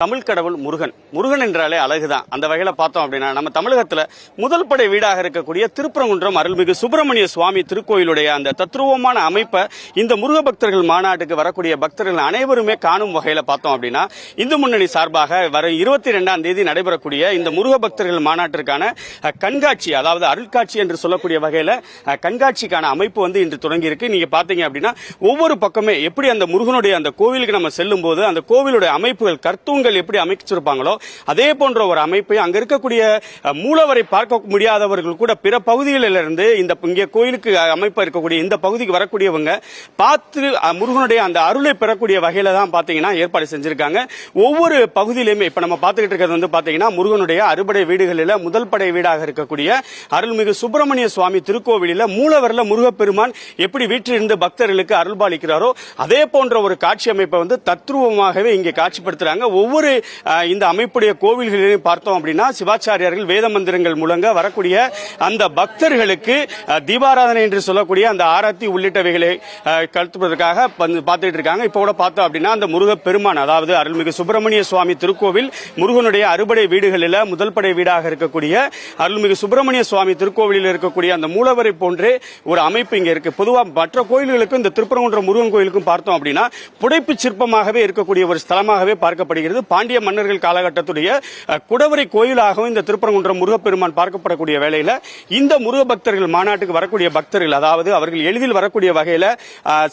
தமிழ் கடவுள் முருகன். முருகன் என்றாலே அழகுதான். அந்த வகையில பார்த்தோம் அப்படின்னா நம்ம தமிழகத்துல முதல் படை வீடாக இருக்கக்கூடிய திருப்பரங்குன்றம் அருள்மிகு சுப்பிரமணிய சுவாமி திருக்கோயிலுடைய அந்த தத்ரூபமான அமைப்பை இந்த முருக பக்தர்கள் மாநாட்டுக்கு வரக்கூடிய பக்தர்கள் அனைவருமே காணும் வகையில பார்த்தோம் அப்படின்னா இந்து முன்னணி சார்பாக வர இருபத்தி ரெண்டாம் தேதி நடைபெறக்கூடிய இந்த முருக பக்தர்கள் மாநாட்டிற்கான கண்காட்சி அதாவது அருட்காட்சி என்று சொல்லக்கூடிய வகையில கண்காட்சிக்கான அமைப்பு வந்து இன்று தொடங்கி இருக்கு நீங்க பாத்தீங்க அப்படின்னா ஒவ்வொரு பக்கமே எப்படி அந்த முருகனுடைய அந்த கோவிலுக்கு நம்ம செல்லும் போது அந்த கோவிலுடைய அமைப்புகள் கர்த்தூங்கள் எப்படி அமைச்சிருப்பாங்களோ அதே போன்ற ஒரு அமைப்பை அங்க இருக்கக்கூடிய மூலவரை பார்க்க முடியாதவர்கள் கூட பிற பகுதிகளிலிருந்து இந்த இங்கே கோயிலுக்கு அமைப்பு இருக்கக்கூடிய இந்த பகுதிக்கு வரக்கூடியவங்க பார்த்து முருகனுடைய அந்த அருளை பெறக்கூடிய வகையில தான் பாத்தீங்கன்னா ஏற்பாடு செஞ்சிருக்காங்க. ஒவ்வொரு பகுதியிலுமே இப்ப நம்ம பார்த்துக்கிட்டு இருக்கிறது வந்து பாத்தீங்கன்னா முருகனுடைய அறுபடை வீடுகளில் முதல் படை வீடாக இருக்கக்கூடிய அருள்மிகு சுப்பிரமணிய சுவாமி திருக்கோவிலில் மூலவரில் முருகப்பெருமான் எப்படி வீற்றிருந்து பக்தர்களுக்கு அருள்பாலிக்கிறாரோ அதே போன்ற ஒரு காட்சி அமைப்பை வந்து தத்ரூபமாகவே இங்கே காட்சிப்படுத்துறாங்க. ஒவ்வொரு ஒவ்வொரு இந்த அமைப்புடைய கோவில்களிலும் பார்த்தோம் அப்படின்னா சிவாச்சாரியார்கள் வேத மந்திரங்கள் மூலங்க வரக்கூடிய அந்த பக்தர்களுக்கு தீபாராதனை என்று சொல்லக்கூடிய அந்த ஆராத்தி உள்ளிட்டவைகளை கழுத்துவதற்காக வந்து பார்த்துட்டு இருக்காங்க. இப்போ கூட பார்த்தோம் அப்படின்னா அந்த முருகப் பெருமான் அதாவது அருள்மிகு சுப்பிரமணிய சுவாமி திருக்கோவில் முருகனுடைய அறுபடை வீடுகளில் முதல் படை வீடாக இருக்கக்கூடிய அருள்மிகு சுப்பிரமணிய சுவாமி திருக்கோவிலில் இருக்கக்கூடிய அந்த மூலவரை போன்றே ஒரு அமைப்பு இங்கே இருக்கு. பொதுவாக மற்ற கோயில்களுக்கும் இந்த திருப்பரங்குன்ற முருகன் கோயிலுக்கும் பார்த்தோம் அப்படின்னா புடைப்பு சிற்பமாகவே இருக்கக்கூடிய ஒரு ஸ்தலமாகவே பார்க்கப்படுகிறது. பாண்டிய மன்னர்கள் காலகட்டத்துடைய குடவரை கோயிலாகவும் இந்த திருப்பரங்குன்றம் முருகப்பெருமான் பார்க்கப்படக்கூடிய வேளையில் இந்த முருக பக்தர்கள் மாநாட்டுக்கு வரக்கூடிய பக்தர்கள் அதாவது அவர்கள் எளிதில் வரக்கூடிய வகையில்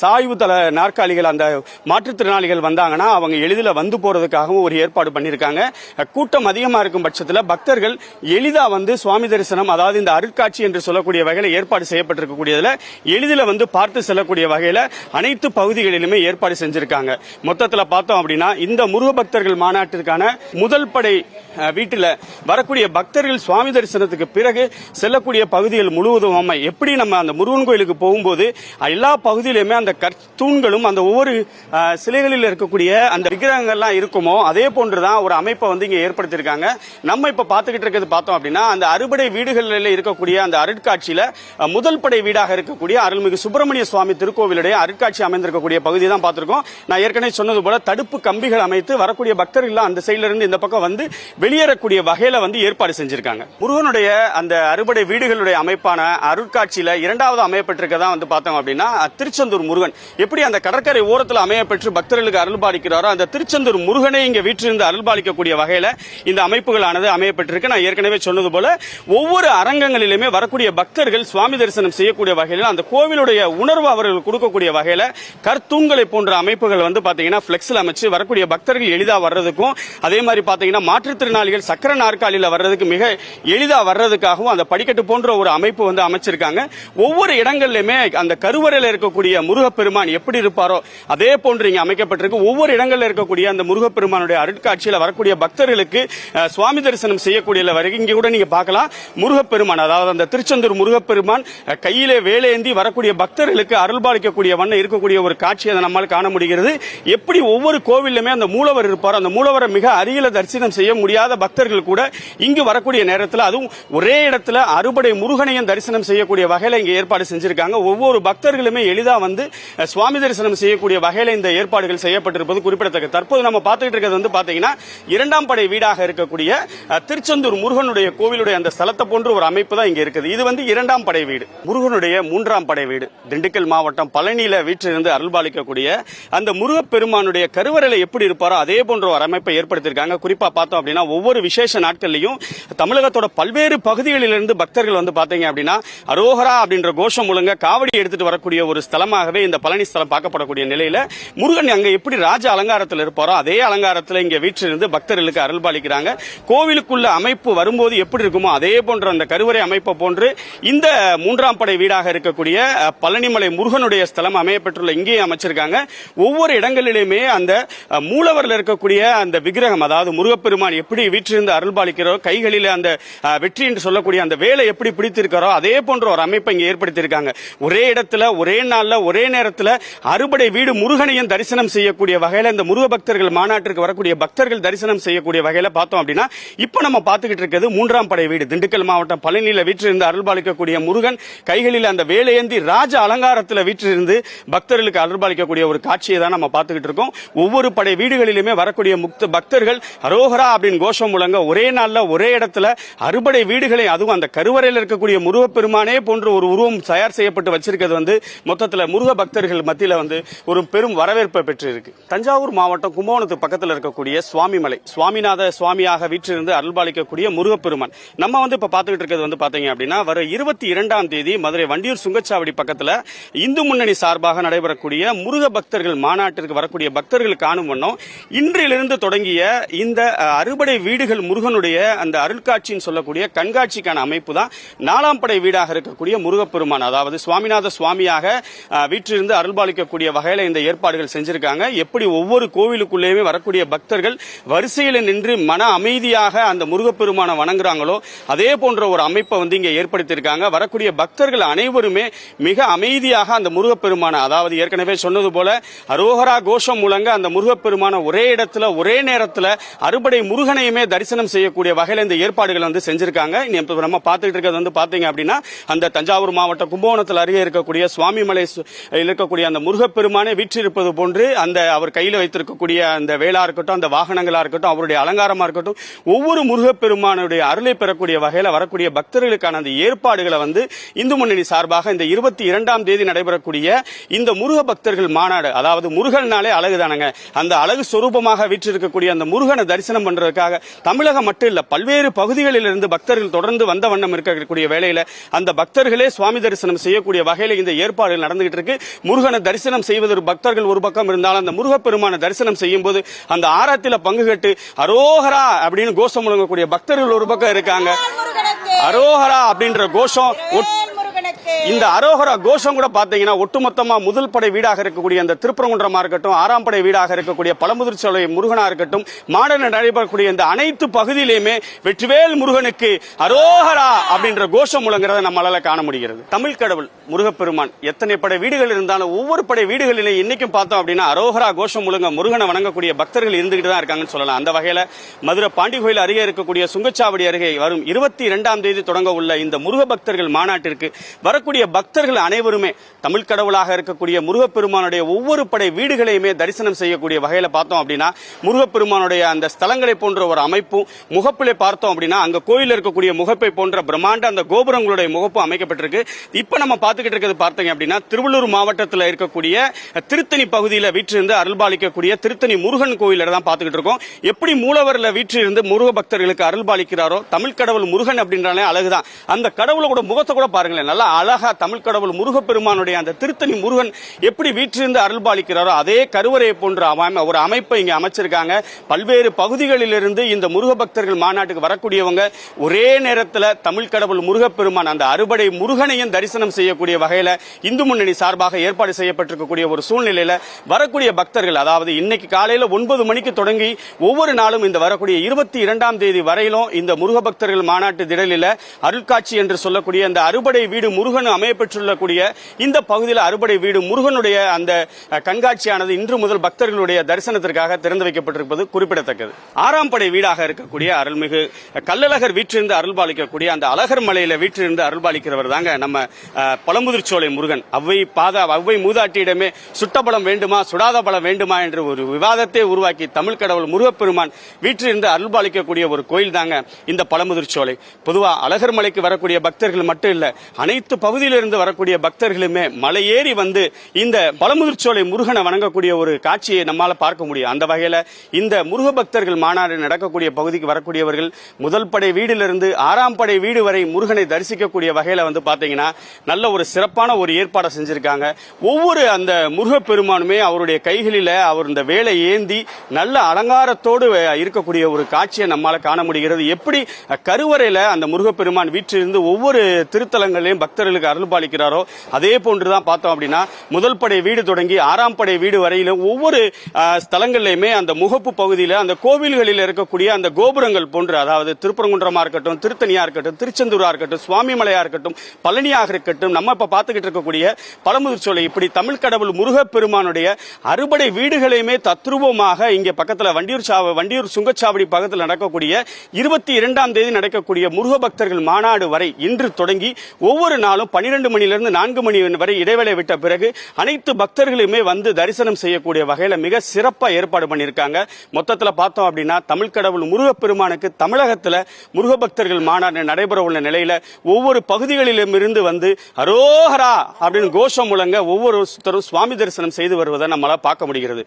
சாய்வு தள நாற்காலிகள் அந்த மாற்றுத்திறனாளிகள் வந்தாங்கன்னா அவங்க எளிதில் வந்து போறதுக்காகவும் ஒரு ஏற்பாடு பண்ணியிருக்காங்க. கூட்டம் அதிகமா இருக்கும் பட்சத்தில் பக்தர்கள் எளிதா வந்து சுவாமி தரிசனம் அதாவது இந்த அருட்காட்சி என்று சொல்லக்கூடிய வகையில் ஏற்பாடு செய்யப்பட்டிருக்கக்கூடியதில் எளிதில் வந்து பார்த்து செல்லக்கூடிய வகையில் அனைத்து பகுதிகளிலுமே ஏற்பாடு செஞ்சிருக்காங்க. மொத்தத்தில் பார்த்தோம் அப்படின்னா இந்த முருக பக்தர்கள் மாநாட்டிற்கான முதல் படை வீட்டில் வரக்கூடிய பக்தர்கள் சுவாமி தரிசனத்துக்கு பிறகு செல்லக்கூடிய பகுதிகள் முழுவதும் எப்படி நம்ம அந்த முருகன் கோயிலுக்கு போகும்போது எல்லா பகுதியிலுமே அந்த கற்தூண்களும் அந்த ஒவ்வொரு சிலைகளில் இருக்கக்கூடிய அந்த விக்கிரகங்கள்லாம் இருக்குமோ அதே போன்றுதான் ஒரு அமைப்பை வந்து இங்க ஏற்படுத்தியிருக்காங்க. நம்ம இப்ப பார்த்துக்கிட்டு இருக்கிறது பார்த்தோம் அப்படின்னா அந்த அறுபடை வீடுகளில் இருக்கக்கூடிய அந்த அருட்காட்சியில் முதல் படை வீடாக இருக்கக்கூடிய அருள்மிகு சுப்பிரமணிய சுவாமி திருக்கோவிலுடைய அருட்காட்சி அமைந்திருக்கக்கூடிய பகுதி தான் பார்த்திருக்கோம். நான் ஏற்கனவே சொன்னது போல தடுப்பு கம்பிகள் அமைத்து வரக்கூடிய பக்தர்கள் அந்த சைட்ல இருந்து இந்த பக்கம் வந்து வெளியேறக்கூடிய வகையில வந்து ஏற்பாடு செஞ்சிருக்காங்க. முருகனுடைய அந்த அறுபடை வீடுகளுடைய அமைப்பான அருட்காட்சியில இரண்டாவது அமையப்பட்டிருக்கதா வந்து பார்த்தோம் அப்படின்னா திருச்செந்தூர் முருகன். எப்படி அந்த கடற்கரை ஓரத்தில் அமையப்பெற்று பக்தர்களுக்கு அருள்பாலிக்கிறாரோ அந்த திருச்செந்தூர் முருகனை இங்க வீட்டிலிருந்து அருள்பாலிக்கக்கூடிய வகையில இந்த அமைப்புகளானது அமையப்பட்டிருக்கு. நான் ஏற்கனவே சொன்னது போல ஒவ்வொரு அரங்கங்களிலுமே வரக்கூடிய பக்தர்கள் சுவாமி தரிசனம் செய்யக்கூடிய வகையில் அந்த கோவிலுடைய உணர்வு அவர்கள் கொடுக்கக்கூடிய வகையில கற்தூண்களை போன்ற அமைப்புகள் வந்து பாத்தீங்கன்னா பிளெக்ஸ்ல அமைச்சு வரக்கூடிய பக்தர்கள் எளிதா வர்றதுக்கும் அதே மாதிரி பார்த்தீங்கன்னா மாற்றுத்திறனாளிகள் சக்கர நாற்காலியில வர்றதுக்கு மிக எளிதா வர்றதுக்காகவும் அந்த படிக்கட்டு போன்ற ஒரு அமைப்பு வந்து அமைச்சிருக்காங்க. ஒவ்வொரு இடங்கள்லையுமே அந்த கருவறையில் இருக்கக்கூடிய முருகப்பெருமான் எப்படி இருப்பாரோ அதே போன்று இங்கே அமைக்கப்பட்டிருக்கு. ஒவ்வொரு இடங்களில் இருக்கக்கூடிய அந்த முருகப்பெருமானுடைய அருட்காட்சியில் வரக்கூடிய பக்தர்களுக்கு சுவாமி தரிசனம் செய்யக்கூடிய வரைக்கும் இங்க கூட நீங்க பார்க்கலாம். முருகப்பெருமான் அதாவது அந்த திருச்செந்தூர் முருகப்பெருமான் கையிலே வேலேந்தி வரக்கூடிய பக்தர்களுக்கு அருள்பாலிக்கக்கூடிய வண்ணம் இருக்கக்கூடிய ஒரு காட்சியை அதை நம்மால் காண முடிகிறது. எப்படி ஒவ்வொரு கோவிலுமே அந்த மூலவர் இருப்பாரோ அந்த மூலவரை மிக அருகில தரிசனம் செய்ய முடியாத பக்தர்கள் கூட இங்கு வரக்கூடிய நேரத்தில் அதுவும் ஒரே இடத்துல அறுபடை முருகனையும் தரிசனம் செய்யக்கூடிய வகையில இங்க ஏற்பாடு செஞ்சிருக்காங்க. ஒவ்வொரு பக்தர்களுமே எளிதா வந்து சுவாமி தரிசனம் செய்யக்கூடிய வகையில இந்த ஏற்பாடுகள் செய்யப்பட்டிருப்பது குறிப்பிடத்தக்க தற்போது நம்ம பார்த்துட்டு இருக்கிறது வந்து பாத்தீங்கன்னா இரண்டாம் படை வீடாக இருக்கக்கூடிய திருச்செந்தூர் முருகனுடைய கோவிலுடைய அந்த ஸ்தலத்தை போன்ற ஒரு அமைப்பு தான் இங்க இருக்குது. இது வந்து இரண்டாம் படை வீடு முருகனுடைய மூன்றாம் படை வீடு. திண்டுக்கல் மாவட்டம் பழனியில வீட்டிலிருந்து அருள்பாலிக்கக்கூடிய அந்த முருகப்பெருமானுடைய கருவறையில எப்படி இருப்பாரோ அதே போன்ற ஒரு அமைப்பை ஏற்படுத்தியிருக்காங்க. குறிப்பா பார்த்தோம் அப்படின்னா ஒவ்வொரு விசேஷ நாட்கள்லையும் தமிழகத்தோட பல்வேறு பகுதிகளிலிருந்து பக்தர்கள் வந்து பாத்தீங்க அப்படின்னா அரோகரா அப்படின்ற கோஷம் மூலங்க காவடி எடுத்துட்டு வரக்கூடிய ஒரு ஸ்தலமாகவே இந்த பழனி ஸ்தலம் பார்க்கப்படக்கூடிய நிலையில முருகன் அங்க எப்படி ராஜ அலங்காரத்தில் இருப்பாரோ அதே அலங்காரத்தில் இங்க வீற்றிலிருந்து பக்தர்களுக்கு அருள்பாலிக்கிறாங்க. கோவிலுக்குள்ள அமைப்பு வரும்போது எப்படி இருக்குமோ அதே போன்ற அந்த கருவறை அமைப்பை போன்று இந்த மூன்றாம் படை வீடாக இருக்கக்கூடிய பழனிமலை முருகனுடைய ஸ்தலம் அமையப்பெற்றுள்ள இங்கேயும் அமைச்சிருக்காங்க. ஒவ்வொரு இடங்களிலுமே அந்த மூலவரில் இருக்கக்கூடிய அந்த விக்கிரகம் அதாவது முருகப்பெருமான் எப்படி வீற்றிருந்து அருள்பாலிக்கிறோ கைகளில் அந்த வெற்றி என்று சொல்லக்கூடிய அந்த வேலை எப்படி பிடித்திருக்காரோ அதே போன்ற ஒரு அமைப்பை இங்கே ஏற்படுத்தியிருக்காங்க. ஒரே இடத்துல ஒரே நாள்ல ஒரே நேரத்தில் அறுபடை வீடு முருகனையும் தரிசனம் செய்யக்கூடிய வகையில் இந்த முருக பக்தர்கள் மாநாட்டிற்கு வரக்கூடிய பக்தர்கள் தரிசனம் செய்யக்கூடிய வகையில் பார்த்தோம் அப்படின்னா இப்ப நம்ம பார்த்துக்கிட்டு இருக்கிறது மூன்றாம் படை வீடு. திண்டுக்கல் மாவட்டம் பழனியில் வீற்றிருந்து அருள்பாலிக்கக்கூடிய முருகன் கைகளில் அந்த வேலையேந்தி ராஜ அலங்காரத்தில் வீற்றிருந்து பக்தர்களுக்கு அருள்பாலிக்கக்கூடிய ஒரு காட்சியை தான் நம்ம பார்த்துக்கிட்டு இருக்கோம். ஒவ்வொரு படை வீடுகளிலுமே வரக்கூடிய வரக்கூடிய முக்த பக்தர்கள் அரோகரா அப்படின்னு கோஷம் முழங்க ஒரே நாள்ல ஒரே இடத்துல அறுபடை வீடுகளை அதுவும் அந்த கருவறையில் இருக்கக்கூடிய முருகப்பெருமானே போன்ற ஒரு உருவம் தயார் செய்யப்பட்டு வச்சிருக்கிறது வந்து மொத்தத்தில் முருக பக்தர்கள் மத்தியில் வந்து ஒரு பெரும் வரவேற்பை பெற்றிருக்கு. தஞ்சாவூர் மாவட்டம் கும்பகோணத்து பக்கத்தில் இருக்கக்கூடிய சுவாமிமலை சுவாமிநாத சுவாமியாக வீற்றிருந்து அருள்பாலிக்கக்கூடிய முருகப்பெருமான். நம்ம வந்து இப்போ பார்த்துக்கிட்டு இருக்கிறது வந்து பார்த்தீங்க அப்படின்னா வர இருபத்தி இரண்டாம் தேதி மதுரை வண்டியூர் சுங்கச்சாவடி பக்கத்தில் இந்து முன்னணி சார்பாக நடைபெறக்கூடிய முருக பக்தர்கள் மாநாட்டிற்கு வரக்கூடிய பக்தர்கள் காணும் வண்ணம் இன்றிலிருந்து தொடங்கிய இந்த அறுபடை வீடுகள் முருகனுடைய அந்த அருட்காட்சின்னு சொல்லக்கூடிய கண்காட்சிக்கான அமைப்பு தான் நாலாம் படை வீடாக இருக்கக்கூடிய முருகப்பெருமான். அதாவது சுவாமிநாத சுவாமியாக அஹ், வீற்றிருந்து அருள்பாலிக்கக்கூடிய வகையில இந்த ஏற்பாடுகள் செஞ்சிருக்காங்க. எப்படி ஒவ்வொரு கோவிலுக்குள்ளேயுமே வரக்கூடிய பக்தர்கள் வரிசையில் நின்று மன அமைதியாக அந்த முருகப்பெருமானை வணங்குறாங்களோ அதே போன்ற ஒரு அமைப்பை வந்து இங்க ஏற்படுத்தியிருக்காங்க. வரக்கூடிய பக்தர்கள் அனைவருமே மிக அமைதியாக அந்த முருகப்பெருமான அதாவது ஏற்கனவே சொன்னது போல அரோகரா கோஷம் மூலங்க அந்த முருகப்பெருமான ஒரே இடத்துல ஒரே நேரத்துல அறுபடை முருகனையுமே தரிசனம் செய்யக்கூடிய வகையில இந்த ஏற்பாடுகள் வந்து செஞ்சிருக்காங்க. நம்ம பார்த்துட்டு இருக்கிறது வந்து பாத்தீங்க அப்படின்னா அந்த தஞ்சாவூர் மாவட்டம் கும்பகோணத்தில் அருகே இருக்கக்கூடிய சுவாமிமலை இருக்கக்கூடிய அந்த முருகப்பெருமானே வீற்றிருப்பது போன்று அந்த அவர் கையில் வைத்திருக்கக்கூடிய அந்த வேளா இருக்கட்டும் அந்த வாகனங்களா இருக்கட்டும் அவருடைய அலங்காரமா இருக்கட்டும் ஒவ்வொரு முருகப்பெருமானுடைய அருளை பெறக்கூடிய வகையில வரக்கூடிய பக்தர்களுக்கான அந்த ஏற்பாடுகளை வந்து இந்து முன்னணி சார்பாக இந்த இருபத்தி இரண்டாம் தேதி நடைபெறக்கூடிய இந்த முருக பக்தர்கள் மாநாடு அதாவது முருகன்னாலே அழகுதானங்க. அந்த அழகு சொரூபமாக வீற்றிருக்கக்கூடிய அந்த முருகனை தரிசனம் பண்றதுக்காக தமிழகம் மட்டும் இல்ல பல்வேறு பகுதிகளில் இருந்து பக்தர்கள் தொடர்ந்து வந்த வண்ணம் இருக்கக்கூடிய வேளையில அந்த பக்தர்களே சுவாமி தரிசனம் செய்யக்கூடிய வகையில இந்த ஏற்பாடுகள் நடந்துகிட்டு இருக்கு. முருகனை தரிசனம் செய்வது பக்தர்கள் ஒரு பக்கம் இருந்தாலும் அந்த முருகப்பெருமான தரிசனம் செய்யும் போது அந்த ஆராத்தில பங்கு கட்டு அரோகரா அப்படின்னு கோஷம் முழங்கக்கூடிய பக்தர்கள் ஒரு பக்கம் இருக்காங்க. அரோகரா அப்படின்ற கோஷம் இந்த அரோகரா கோஷம் கூட பாத்தீங்கன்னா ஒட்டுமொத்தமா முதல் படை வீடாக இருக்கக்கூடிய அந்த திருப்பரங்குன்றமா இருக்கட்டும் ஆறாம் படை வீடாக இருக்கக்கூடிய பழமுதிர் சோலை முருகனா இருக்கட்டும் மாடல நடைபெறக்கூடிய இந்த அனைத்து பகுதியிலுமே வெற்றிவேல் முருகனுக்கு அரோகரா அப்படின்ற கோஷம் முழங்குறத நம்மளால காண முடிகிறது. தமிழ் கடவுள் முருகப்பெருமான் எத்தனை படை வீடுகள் இருந்தாலும் ஒவ்வொரு படை வீடுகளிலே இன்னைக்கும் பார்த்தோம் அப்படின்னா அரோகரா கோஷம் முழுங்க முருகனை வணங்கக்கூடிய பக்தர்கள் இருந்துகிட்டு தான் இருக்காங்கன்னு சொல்லலாம். அந்த வகையில மதுரை பாண்டி கோயில் அருகே இருக்கக்கூடிய சுங்கச்சாவடி அருகே வரும் இருபத்தி இரண்டாம் தேதி தொடங்க உள்ள இந்த முருக பக்தர்கள் மாநாட்டிற்கு வரக்கூடிய பக்தர்கள் அனைவருமே தமிழ் கடவுளாக இருக்கக்கூடிய முருகப்பெருமானுடைய ஒவ்வொரு படை வீடுகளையுமே தரிசனம் செய்யக்கூடிய வகையில பார்த்தோம் அப்படின்னா முருகப்பெருமானுடைய அந்த ஸ்தலங்களை போன்ற ஒரு அமைப்பும் முகப்பிலே பார்த்தோம் அப்படின்னா அங்க கோயில் இருக்கக்கூடிய முகப்பை போன்ற பிரம்மாண்ட அந்த கோபுரங்களுடைய முகப்பு அமைக்கப்பட்டிருக்கு. இப்ப நம்ம பார்த்துக்கிட்டு இருக்கிறது பார்த்தீங்க அப்படின்னா திருவள்ளூர் மாவட்டத்தில் இருக்கக்கூடிய திருத்தணி பகுதியில் வீற்றிருந்து அருள்பாலிக்கக்கூடிய திருத்தணி முருகன் கோயில தான் பார்த்துக்கிட்டு இருக்கோம். எப்படி மூலவரில் வீற்றிருந்து முருக பக்தர்களுக்கு அருள்பாலிக்கிறாரோ தமிழ் கடவுள் முருகன் அப்படின்றாலே அழகுதான். அந்த கடவுளோட முகத்தை கூட பாருங்களேன் நல்லா அழகா தமிழ் கடவுள் முருகப்பெருமானுடைய அந்த திருத்தணி முருகன் எப்படி வீற்றிருந்து அருள்பாலிக்கிறாரோ அதே கருவறையை போன்ற ஒரு அமைப்பை இங்க அமைச்சிருக்காங்க. பல்வேறு பகுதிகளிலிருந்து இந்த முருக பக்தர்கள் மாநாட்டுக்கு வரக்கூடியவங்க ஒரே நேரத்தில் தமிழ் கடவுள் முருகப்பெருமான் அந்த அறுபடை முருகனையும் தரிசனம் செய்யக்கூடிய வகையில் இந்து முன்னணி சார்பாக ஏற்பாடு செய்யப்பட்டிருக்கக்கூடிய ஒரு சூழ்நிலையில வரக்கூடிய பக்தர்கள் அதாவது இன்னைக்கு காலையில் ஒன்பது மணிக்கு தொடங்கி ஒவ்வொரு நாளும் இந்த வரக்கூடிய இருபத்தி இரண்டாம் தேதி வரையிலும் இந்த முருக பக்தர்கள் மாநாட்டு திடலில் அருட்காட்சி என்று சொல்லக்கூடிய அந்த அறுபடை வீடு முருகன் அமையப்பெற்றுள்ளக்கூடிய இந்த பகுதியில் அறுபடை வீடு முருகனுடைய அந்த கண்காட்சியானது இன்று முதல் பக்தர்களுடைய தரிசனத்திற்காக திறந்து வைக்கப்பட்டிருப்பது குறிப்பிடத்தக்கது. ஆறாம் படை வீடாக இருக்கக்கூடிய அருள்மிகு கல்லழகர் வீற்றிருந்து அருள்பாலிக்கக்கூடிய அந்த அழகர் மலையில வீற்றிருந்து அருள்பாலிக்கிறவர் தாங்க நம்ம பழமுதிர்ச்சோலை முருகன். அவ்வை பாத அவ்வை மூதாட்டியிடமே சுட்டபலம் வேண்டுமா சுடாத பலம் வேண்டுமா என்று ஒரு விவாதத்தை உருவாக்கி தமிழ் கடவுள் முருகப்பெருமான் வீற்றிருந்து அருள்பாலிக்கக்கூடிய ஒரு கோயில் தாங்க இந்த பழமுதிர்ச்சோலை பொதுவா அழகர் மலைக்கு வரக்கூடிய பக்தர்கள் மட்டும் இல்ல அனைத்து பகுதியிலிருந்து வரக்கூடிய பக்தர்களுமே மலையேறி வந்து இந்த பழமுதிர்ச்சோலை முருகனை வணங்கக்கூடிய ஒரு காட்சியை நம்மால பார்க்க முடியும். அந்த வகையில இந்த முருக பக்தர்கள் மாநாடு நடக்கக்கூடிய பகுதிக்கு வரக்கூடியவர்கள் முதல் படை வீடிலிருந்து ஆறாம் படை வீடு வரை முருகனை தரிசிக்கக்கூடிய வகையில வந்து பாத்தீங்கன்னா நல்ல ஒரு சிறப்பான ஒரு ஏற்பாடை செஞ்சிருக்காங்க. ஒவ்வொரு அந்த முருகப்பெருமானுமே அவருடைய கைகளில அவர் இந்த வேலை ஏந்தி நல்ல அலங்காரத்தோடு இருக்கக்கூடிய ஒரு காட்சியை நம்மால காண முடிகிறது. எப்படி கருவறையில அந்த முருகப்பெருமான் வீற்றிருந்து ஒவ்வொரு திருத்தலங்களையும் பக்தர்கள் பக்தர்களுக்கு அருள் அதே போன்றுதான் பார்த்தோம் அப்படின்னா முதல் படை வீடு தொடங்கி ஆறாம் படை வீடு வரையிலும் ஒவ்வொரு ஸ்தலங்கள்லையுமே அந்த முகப்பு பகுதியில் அந்த கோவில்களில் இருக்கக்கூடிய அந்த கோபுரங்கள் போன்று அதாவது திருப்பரங்குன்றமா இருக்கட்டும் திருத்தணியா இருக்கட்டும் திருச்செந்தூரா இருக்கட்டும் சுவாமிமலையா இருக்கட்டும் பழனியாக இருக்கட்டும் நம்ம இப்ப பார்த்துக்கிட்டு இருக்கக்கூடிய பழமுதிர் சோலை இப்படி தமிழ் கடவுள் முருகப்பெருமானுடைய அறுபடை வீடுகளையுமே தத்ரூபமாக இங்க பக்கத்தில் வண்டியூர் சாவ வண்டியூர் சுங்கச்சாவடி பக்கத்தில் நடக்கக்கூடிய இருபத்தி இரண்டாம் தேதி நடக்கக்கூடிய முருக பக்தர்கள் மாநாடு வரை இன்று தொடங்கி ஒவ்வொரு நாளும் பன்னிரண்டு மணியிலிருந்து நான்கு மணி வரை இடைவேளை விட்ட பிறகு அனைத்து பக்தர்களுமே வந்து தரிசனம் செய்யக்கூடிய வகையில மிக சிறப்பா ஏற்பாடு பண்ணியிருக்காங்க. மொத்தத்துல பார்த்தோம் அப்படின்னா தமிழ் கடவுள் முருகப்பெருமானுக்கு தமிழகத்துல முருக பக்தர்கள் மாநாடு நடைபெற உள்ள நிலையில ஒவ்வொரு பகுதிகளிலும் இருந்து வந்து அரோஹரா அப்படின்னு கோஷம் முழங்க ஒவ்வொருத்தரும் சுவாமி தரிசனம் செய்து வருவதை நம்மளால பார்க்க முடிகிறது.